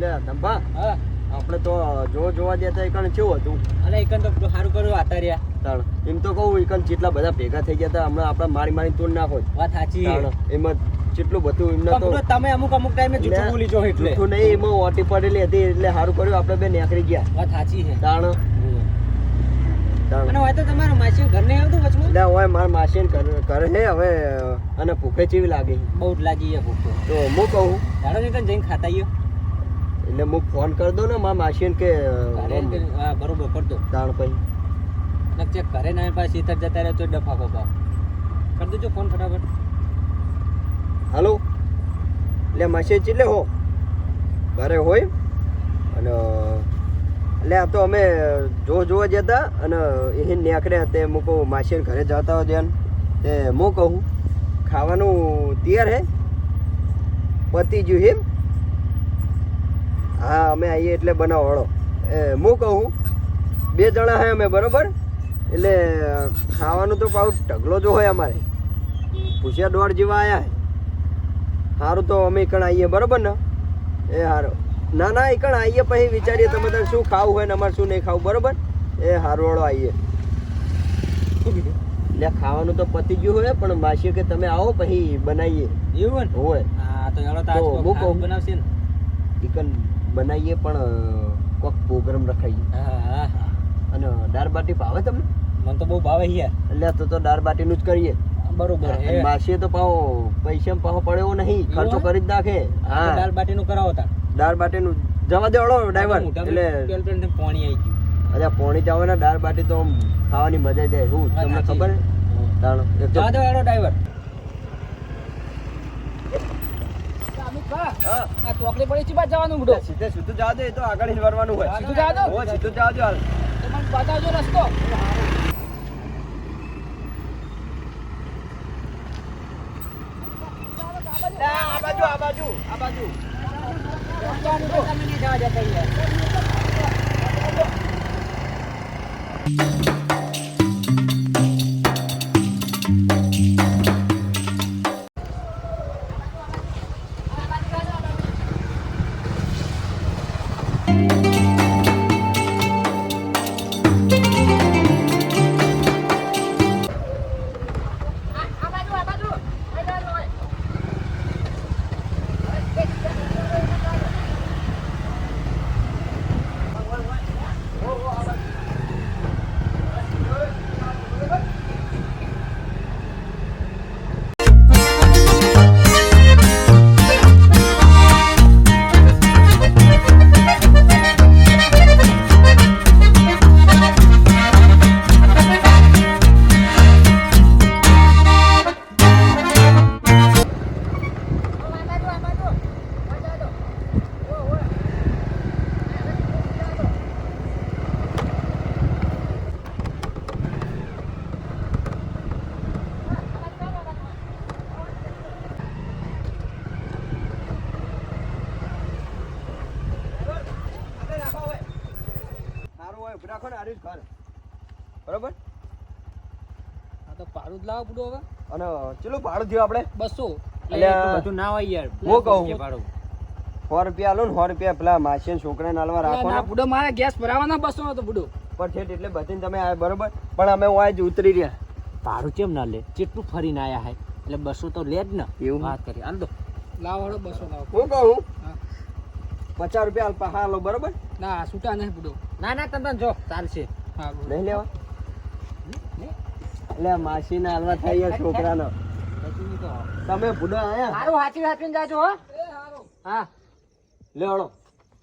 લે ધંભા? હા. આપણે તો જો જોવા જતા એકણ કેવું હતું? અલે એકન તો બધું સારું કર્યું આતાર્યા તાણ એમ તો કહું એકણ જેટલા બધા ભેગા થઈ ગયા હતા હમણાં આપણે મારી મારી તોડ નાખો. વાત સાચી. એમાં જેટલું બધું એમને તો તમે અમુક અમુક ટાઈમે જૂઠું બોલી જો એટલે. જૂઠું નહીં એમાં ઓટી પડેલી હતી એટલે સારું કર્યું આપણે બે નીકળી ગયા. વાત સાચી છે. તાણ અને હોય તો તમારા માસી ઘર નહીં આવતું વચમાં? એટલે હોય મારા ઘર હવે અને ભૂખે ચીવી લાગે બહુ જ લાગી ભૂખે. તો હું કહું. જાણો ને જઈને ખાતા આવીએ એટલે હું ફોન કરી દઉં ને મારા માસીને કે હા બરોબર કર દો. તાણ પછી. ચેક કરે ને પાછી સીતર જતા રહે તો ડફા બફા. કર દેજો ફોન ફટાફટ. હાલો? એટલે માસી ચીલે હો. ઘરે હોય. અને એટલે આ તો અમે જો જોવા જતા અને એ નીકળ્યા તે હું કહું માસીને ઘરે જતા હોય ધ્યાન તે હું કહું ખાવાનું તૈયાર હે? પતી ગયું એમ? હા અમે આવીએ એટલે બનાવો હળો એ હું કહું બે જણા હે અમે બરોબર? એટલે ખાવાનું તો પાઉ ઢગલો જો હોય અમારે. ભૂસિયા દોઢ જેવા આવ્યા હે. સારું તો અમે કણ આવીએ બરોબર ને? એ સારું ના ના એકણ આવીએ પછી વિચારીએ તમે તારે શું ખાવું હોય ને અમારે શું નહીં ખાવું બરોબર? એ સારું વાળો આવીએ એટલે ખાવાનું તો પતી ગયું હોય પણ માસી કે તમે આવો પછી બનાવીએ. એવું હોય હા તો હું બનાવશે ને. ચિકન બનાવીએ પણ કોક પ્રોગ્રામ રખાઈએ. હા હા અને દાળ બાટી ભાવે તમને? મને તો બહુ ભાવે યાર એટલે તો તો દાળ બાટીનું જ કરીએ. બરોબર માસીએ તો પાહો પૈસા પાહો પડ્યો નહીં ખર્ચો કરી જ નાખે. હા. દાળ બાટીનું કરાવો તા દાળ બાટીનું જવા દે ઓળો ડ્રાઈવર એટલે પાણી આવી ગયું. અરે પોણી જાવ ને દાળ બાટી તો ખાવાની મજા જાય હું તમને ખબર તો- જવા દો હેડો ડ્રાઈવર આ ચોકડી પડી છે બાદ જવાનું બુડો સીધે સીધું જવા દે તો આગળ જ હોય. સીધું જવા દો? હો, સીધું જવા દો હાલ. બતાવજો રસ્તો. આ બાજુ આ બાજુ. આ બાજુ. તમે જવા દેતા યાર સારું ને હારું જ ઘર. બરોબર? આ તો પાડું જ લાવો પૂડો હવે. અને ચેલું ભાડું થયું આપણે બસો. એટલે બધું ના હોય યાર. હું કહું. ભાડું. સો રૂપિયા આલો ને સો રૂપિયા પેલા માસી છોકરાને નાલવા રાખો ના. બુડો મારે ગેસ ભરાવાના બસો તો બુડો. પણ ઠેઠ એટલે બધી તમે આવ્યા બરોબર? પણ અમે હું જ ઉતરી રહ્યા. ભાડું કેમ ના લે? કેટલું ફરીને આયા હે? એટલે બસો તો લે જ ને. એવું? વાત કરી. હાલ દો. લાવો બસો લાવો. હું કહું? પચાસ રૂપિયા હાલો બરોબર? ના છૂટા નહીં બુડો. ના ના તમે જો ચાલશે. હા નહીં લેવા. એટલે માસીને હાલવા ગયા છોકરા નો તમે ભૂડો આયા? સારું હાચી હાચી જાજો હો. હા. લે હળો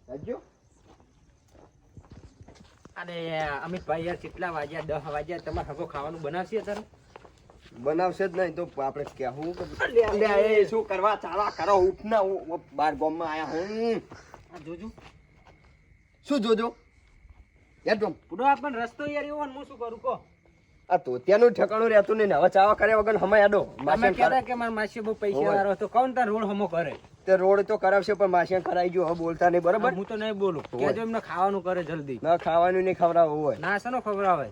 જાજો. અરે અમિતભાઈ યાર કેટલા વાગ્યા? દસ વાગ્યા તમારે હગો ખાવાનું બનાવશે અત્યારે? બનાવશે જ નહીં તો આપણે કહેવું કે એ શું કરવા? ચાલા કરો ઉઠના હું બાર ગામમાં આયા હું. જોજો. શું જોજો? યાર તો પણ રસ્તો યાર એવો હું શું કરું કહો. આ તોતિયાનું ઠેકાણું રહેતું નહીં હવે ચાવા કર્યા વગર હમાય આડો તમે કહેતા કે મારા માસી બહુ પૈસા વાળો હતો કોણ તાર રોડ હમો કરે. તે રોડ તો કરાવશે પણ માસીને કરાવી ગયો હવે બોલતા નહીં બરોબર? હું તો નહીં બોલું. કેજો એમને ખાવાનું કરે જલ્દી. ના ખાવાનું નહીં ખવડાવવું હોય. ના શાનો ખબર હોય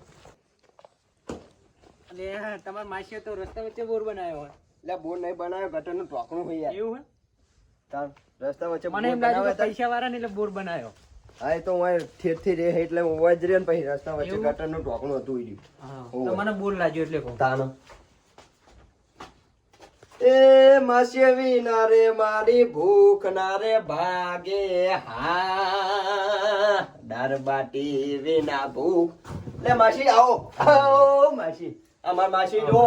એટલે તમારા માસીએ તો રસ્તા વચ્ચે બોર બનાવ્યો હોય. એટલે બોર નહીં બનાવ્યો ગટરનું ટોકણું હોય યાર. એવું હોય? તાર રસ્તા વચ્ચે મને એમ. પૈસા વાળા ને એટલે બોર બનાવ્યો. હા એ તો હું ઠેરથી રહે એટલે હું રહ્યો ને પછી રસ્તા વચ્ચે ગટરનું ઢોકણું હતું ઈ રહ્યું. મને બોલ લાગ્યો એટલે કહું. તાનો. એ માસી ના રે મારી ભૂખ ના રે ભાગે હા. દારબાટી વિના ભૂખ. લે માસી આવો. આવો માસી. અમાર માસી જો.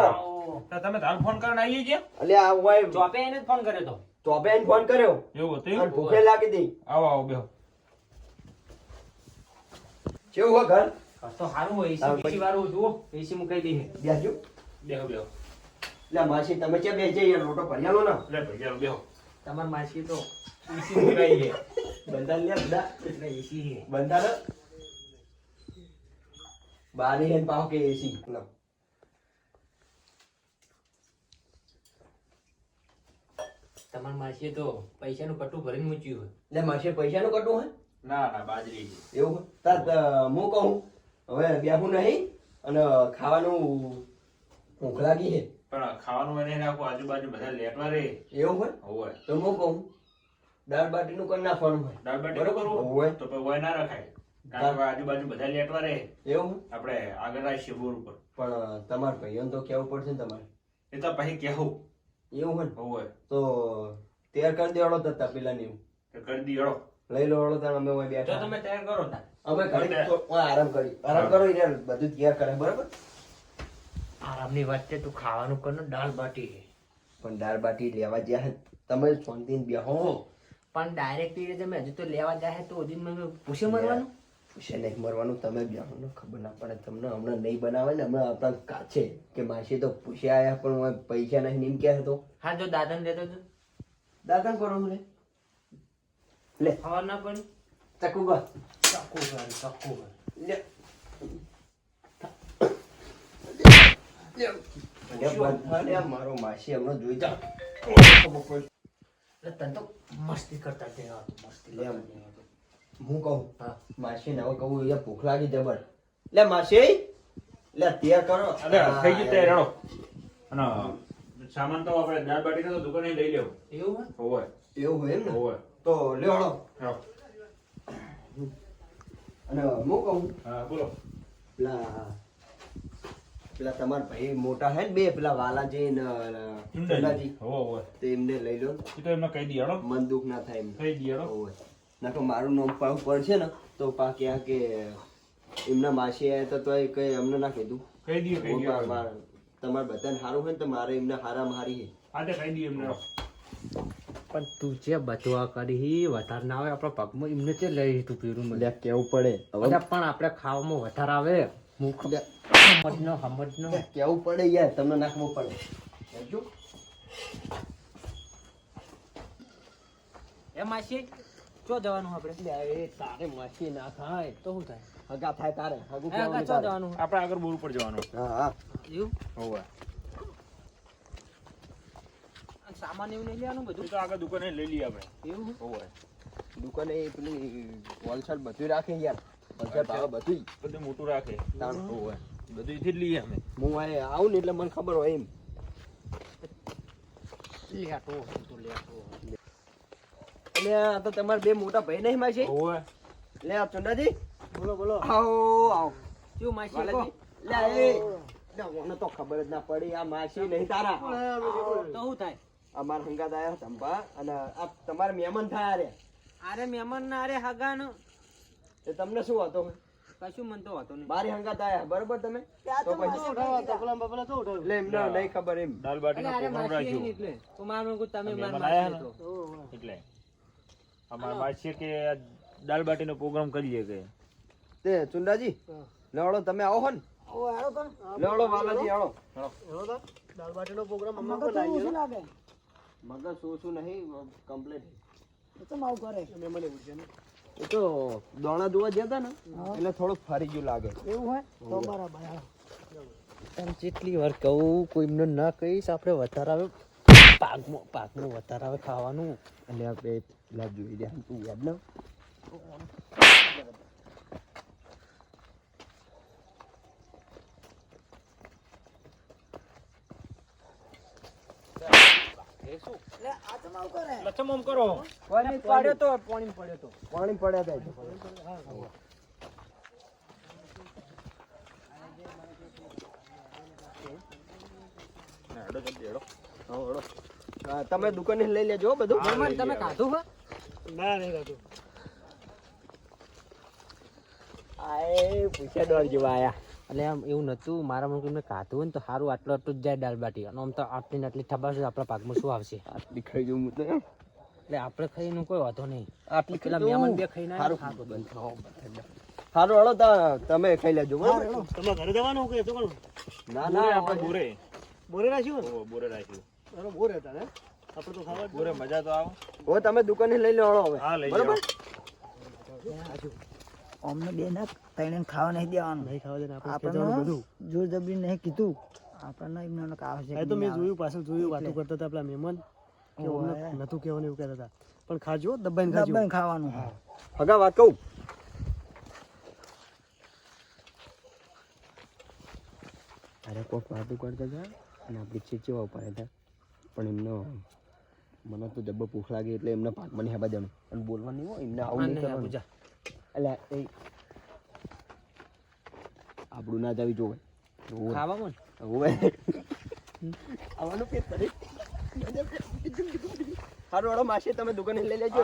તમે તાર ફોન કરીને આવી ગયા અલે આ હોય ચોપે એને ફોન કર્યો તો. ચોપે એને ફોન કર્યો. એવું હતું ભૂખે લાગી દી આવો આવો બેહો. કેવું હોય ઘર? તો સારું હોય હા, એસી બીજી વાળું જુઓ એસી મુકાઈ દઈએ બેસજો બેહો બેહો. એટલે માસી તમે ક્યાં બેસજે અહીંયા લોટો ભર્યાલો ને. એટલે ચાલો બેહો. તમાર માસી તો એસી મુકાઈ છે. બંધા લે બધા. એટલે એસી છે. બંધા ને બારી હેન પાવ કે એસી? લો. તમાર માસીએ તો પૈસાનું કટું ભરીને મૂક્યું હોય. એટલે માસી પૈસાનું કટું હે ના ના બાજરી છે. એવું? તાત હું કહું હવે બેહું નહીં અને ખાવાનું ભૂખ લાગી હે. પણ ખાવાનું એને નાખો આજુબાજુ બધા લેટવા રે. એવું હોય? હોય. તો હું કહું દાળ બાટીનું કરી નાખવાનું હોય. દાળ બાટી બરોબર? હોય. તો પછી હોય ના રખાય. આજુબાજુ બધા લેટવા રે. એવું? આપણે આગળ આવીશું બોર ઉપર. પણ તમારે ભાઈઓને તો કેવું પડશે ને તમારે. એ તો પછી કેવું એવું હોય હોય. તો તૈયાર કરી દેવાડો તો પેલા ને એવું. કરી દી હળો લઈ લો તાણ અમે ઓય બેઠા. તમે તૈયાર કરો તાર અમે ઘડી ઓય આરામ કરી આરામ કરો યાર બધું તૈયાર કરે બરાબર? આરામની વાત છે તું ખાવાનું કર ને દાળ બાટી પણ દાળ બાટી લેવા જ્યાં તમે શાંતિ બેહો. પણ ડાયરેક્ટ તમે હજુ તો લેવા જાય તો હજી મને પૂછે મરવાનું? પૂછે નહીં મરવાનું તમે બેહો ને ખબર ના પડે. તમને હમણાં નહીં બનાવે ને હમણાં આપણા કાચે. કે માસી તો પૂછે આયા પણ ઓય પૈસા નહીં નીમ ક્યાં હતો? હા જો દાદાને દેતો તો. દાદા કરો લે લે. ખાવાના ના પડી ચકુ ગા ચક્કુ કર ચક્કુ લે મારો માસી હમણાં જોઈ જા. તને તો મસ્તી કરતા દેવા મસ્તી લે. હું કહું? હા. માસી ને હવે કહું ભૂખ લાગી જબર લે માસી. લે તૈયાર કરો. અરે થઈ ગયું તૈયાર અને સામાન તો આપણે દાળ બાટી તો દુકાને લઈ લેવું. એવું હોય? હોય એવું હોય એમ ને? હોય તો હા. અને હું કહું? હા બોલો. પેલા પેલા તમારા ભાઈ મોટા હે ને બે પેલા વાલાજી ને ચંદાજી. તે એમને લઈ લો. તો એમને કહી દઈએ મન દુઃખ ના થાય એમ. કહી દી હળો. ના તો મારું નામ પાડવું પડશે ને તો પા ક્યાં કે એમના માસી આયા હતા તો કઈ અમને ના કીધું કહી દઈએ કહી દઈએ માર- માર- તમારે બધાને સારું હોય ને તો મારે એમને હારા મારી હે હા તે કહી દઈએ એમને. પણ તું જે બચવા કરી વધારે ના આવે આપણા પગમાં એમને તે લઈ તું પીરું લે કેવું પડે? હવે પણ આપણે ખાવામાં વધારે આવે. મુખ સમજનો સમજનો. કેવું પડે યાર? તમને નાખવું પડે. સમજો? એ માસી ચો જવાનું આપણે? લે એ તારે માસી ના થાય તો શું થાય? હગા થાય તારે. હગું. જવાનું? આપણે આગળ બોર પર જવાનું. હા હા. એવું? અને સામાન એવું નહીં લેવાનું બધું? તો આગળ દુકાને લઈ લઈએ આપણે. એવું? હોય. દુકાને એ પેલી હોલસેલ બધું રાખે યાર. હોલસેલ ભાવ બધું બધું મોટું રાખે. તાણ. હોય. બધું એથી જ લઈએ અમે. હું આ આવું ને એટલે મને ખબર હોય એમ. લેટો તો લેટો એટલે આ તો તમારા બે મોટા ભાઈ નહીં માસી? હોય. લે આ ચંદાજી બોલો બોલો. આવો આવો. શું માસી? લે એ. મને તો ખબર જ ના પડી આ માસી નહીં તારા. તો શું થાય? અમારા હંગાત આયા ચંપા અને આ તમારે મહેમાન થયા રે. અરે મહેમાન ના અરે હગા નો તે તમને શું હતો કશું મન તો હતો નહીં. બારી હંગાત આયા બરોબર તમે? તો પછી એટલે એમને નહીં ખબર એમ. દાળ બાટી નો પ્રોગ્રામ રાખ્યો એટલે. તો મારું તમે મારા આયા તો એટલે. અમાર માસી કે દાલ બાટી નો પ્રોગ્રામ કરીએ કે. તે ચુંડાજી લેવડો તમે આવો હો ને. લેવડો વાલાજી આવો. મગજ શું નહીં કમ્પ્લીટ એ તો દોણા જોવા જતા હતા ને એટલે થોડુંક ફરી ગયું લાગે. એવું હોય એમ જેટલી વાર કહું કોઈ એમને ના કહીશ આપણે વધારે આવે. પાકમાં પાકનું વધારે આવે ખાવાનું. એટલે આપણે પેલા જોઈ દે તું યાદ ના લચ્છમ કરો? પાણી પડ્યો તો પાણી પડ્યો તો. પાણી પડ્યા થાય હેડો જલ્દી હેડો હા, હળો. હા, તમે દુકાને લઈ લેજો બધું. લઈ તમે. ખાધું હે? ના નહીં ખાતું આય પૂછ્યા દોડ જેવા આયા એટલે આમ એવું નતું મારા મન એમને ખાધું હોય ને તો સારું આટલું આટલું જ જાય દાળ બાટી. અને આમ તો આટલી ને આટલી ખબર છે આપણા પાકમાં શું આવશે? આટલી ખાઈ જવું તો એટલે આપણે ખાઈને કોઈ વાંધો નહીં. આટલી પેલા મહેમાન. બે ખાઈને સારું. સારું હાલો તમે ખાઈ લેજો તમે તમારે ઘરે જવાનું કે તો ના બોરે ના આપણે બોરે. બોરે રાખ્યું ઓ, બોરે રાખ્યું. બોરે હતા ને? આપણે તો ખાવા બોરે મજા તો આવે. હો તમે દુકાને લઈ લો હવે. હા લઈ બરાબર? અમને બે ના તઈને ખાવા નહીં દેવાનું. નહીં ખાવા દે આપણે આપણને બધું. જોર જબરી નહીં કીધું. આપણને એમને કાવ છે એ તો મેં જોયું પાછળ જોયું વાતો કરતા હતા આપણા મહેમાન કે ઓવે. અમને નતું કહેવાનું એવું કહેતા હતા. પણ ખાજો દબાઈને ખાજો. દબાઈને ખાવાનું. હગા વાત કહું? અરે કોક વાતો કરતા હતા અને આપણી ચીચીવા ઉપર હતા. પણ એમનો મને તો જબ્બો ભૂખ લાગે એટલે એમને પાકમાં નહીં હેબા દેવાનું. અને બોલવાનું હોય એમને આવું નહીં કરવાનું. પૂજા એટલે એ આપણું ના જાવી જોવે. ખાવામાં હોવે આવવાનું કે તરી સારું વાળો માસી તમે દુકાને લઈ લેજો.